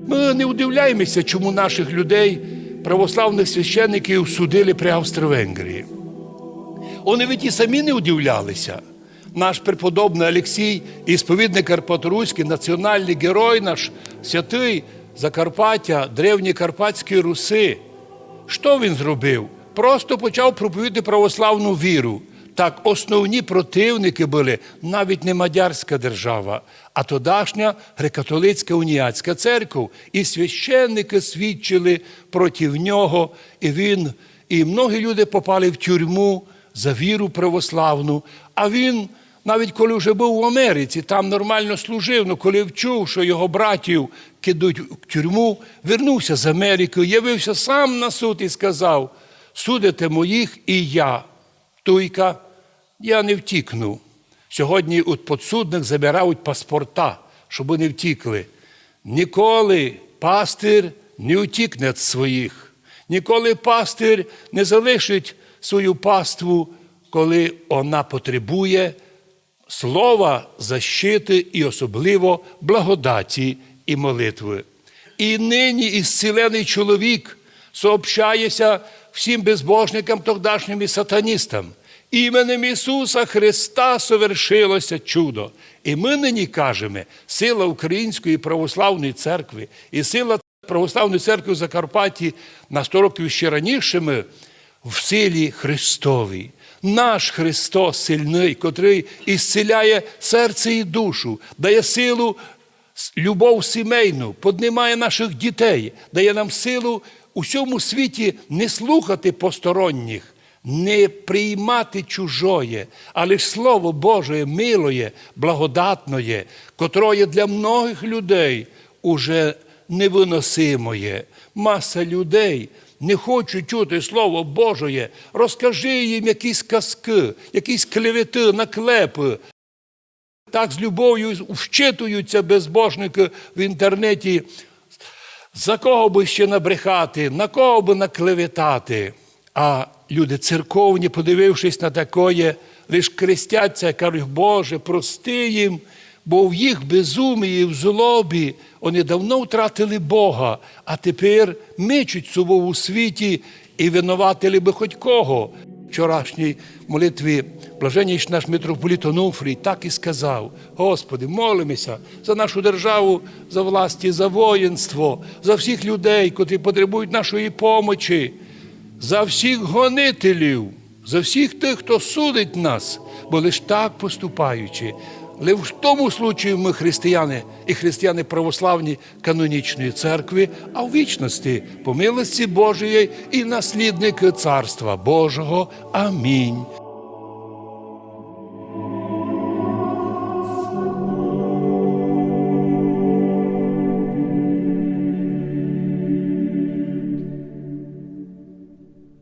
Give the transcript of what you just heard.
Ми не удивляємося, чому наших людей, православних священників, судили при Австро-Венгрії. Вони ведь і самі не удивлялися. Наш преподобний Олексій, ісповідник Карпаторуський, національний герой наш, святий Закарпаття, древньої Карпатської Руси. Що він зробив? Просто почав проповідати православну віру. Так, основні противники були навіть не мадярська держава, а тодашня греко-католицька уніатська церква. І священники свідчили проти нього, і він, і многі люди попали в тюрму за віру православну. А він, навіть коли вже був в Америці, там нормально служив, але коли вчув, що його братів кидуть в тюрму, вернувся з Америки, явився сам на суд і сказав: судите моїх і я. Туйка, я не втікну. Сьогодні у подсудних забирають паспорта, щоб не втікли. Ніколи пастир не утікне від своїх. Ніколи пастир не залишить свою паству, коли вона потребує слова защити і особливо благодаті і молитви. І нині ісцілений чоловік сообщається всім безбожникам тогдашнім і сатаністам. Іменем Ісуса Христа совершилося чудо. І ми нині кажемо, сила Української православної церкви і сила православної церкви в Закарпатті на 100 років ще ранішими в силі Христовій. Наш Христос сильний, котрий ісціляє серце і душу, дає силу, любов сімейну, піднімає наших дітей, дає нам силу у всьому світі не слухати посторонніх, не приймати чужое, а лише Слово Боже милоє, благодатноє, котроє для многих людей уже невиносимоє. Маса людей не хочуть чути Слово Божє. Розкажи їм якісь казки, якісь клевети, наклепи. Так з любов'ю вчитуються безбожники в інтернеті. За кого би ще набрехати, на кого би наклеветати. А люди церковні, подивившись на такое, лиш крестяться, кажуть, Боже, прости їм, бо в їх безумії, в злобі вони давно втратили Бога, а тепер мечуть собою у світі і винуватили би хоч кого. Вчорашній молитві блаженніший наш митрополіт Онуфрій так і сказав: Господи, молимося за нашу державу, за власті, за воїнство, за всіх людей, котрі потребують нашої помочі, за всіх гонителів, за всіх тих, хто судить нас, бо лиш так поступаючи. Але в тому случаю ми християни і християни православні канонічної церкви, а в вічності по милості Божої і наслідники Царства Божого. Амінь.